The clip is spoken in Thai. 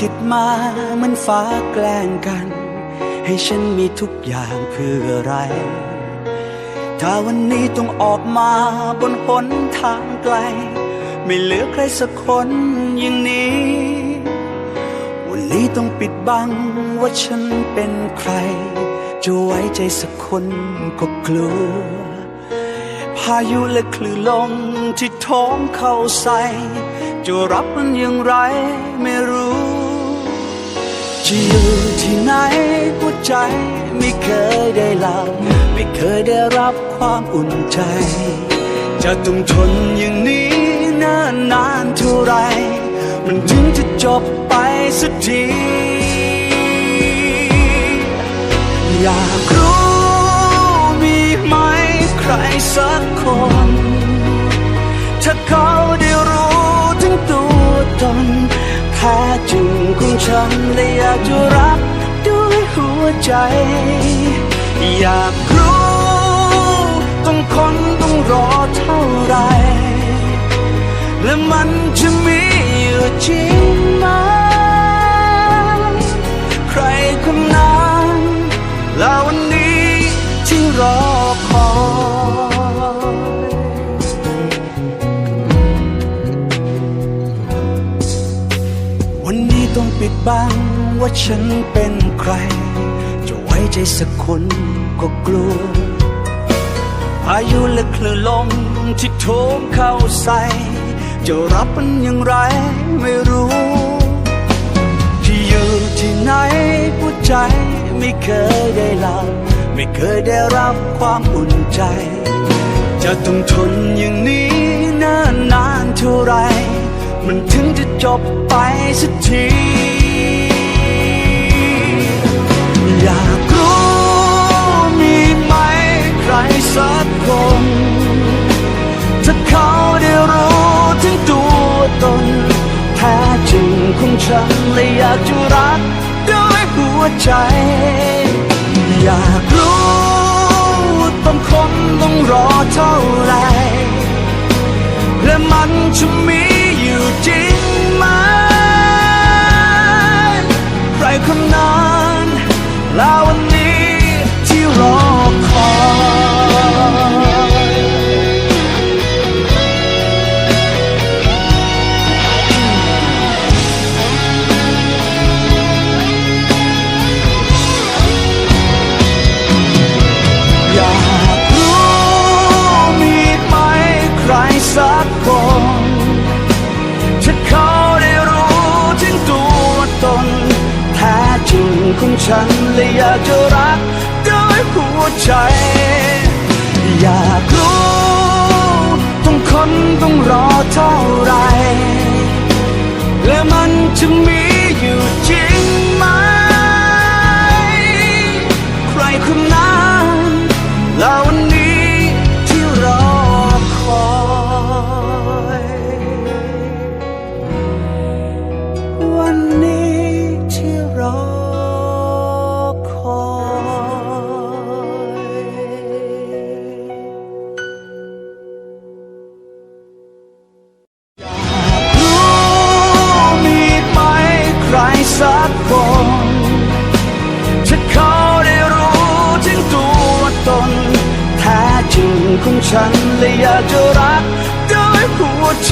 คิดมามันฟ้าแกล้งกัน ให้ฉันมีทุกอย่างเพื่ออะไร ถ้าวันนี้ต้องออกมาบนหนทางไกล ไม่เหลือใครสักคนอย่างนี้ วันนี้ต้องปิดบังว่าฉันเป็นใคร จะไว้ใจสักคนก็กลัว พายุและคลื่นลมที่ท้องเข้าใส่ จะรับมันอย่างไรไม่รู้จะอยู่ที่ไหนหัวใจไม่เคยได้หลับไม่เคยได้รับความอุ่นใจ จะต้องทนอย่างนี้นานนานเท่าไร มันถึงจะจบไปสักทีอยากรู้มีไหมใครสักคน ถ้าเขาได้ ตัวตนแท้จริงของฉันและอยากจะรักด้วยหัวใจ อยากรู้ต้องคนต้องรอเท่าไร และมันจะมีอยู่จริงไหมใครคนนั้นและวันนี้ที่รอ ต้องว่าฉันเป็นใคร จะไว้ใจสักคนก็กลัวพายุและคลื่นลมที่โถมเข้าใส่จะรับมันอย่างไรไม่รู้ ที่อยู่ที่ไหนหัวใจไม่เคยได้หลับไม่เคยได้รับความอุ่นใจ จะต้องทนอย่างนี้นานนานเท่าไร มันถึงจะจบไปสักที อยากรู้มีไหมใครสักคน ถ้าเขาได้รู้ถึงตัวตน แท้จริงของฉันและอยากจะรักด้วยหัวใจ อยากรู้ต้องคนต้องรอเท่าไหรและมันจะมีอยู่จริง สักคนถ้าเขาได้รู้ถึงตัวตน แท้จริงของฉันและอยากจะรักด้วยหัวใจ อยากรู้ต้องคนต้องรอเท่าไหรและมันจะมีอยู่จริง ของฉันและอยากจะรักด้วยหัวใจ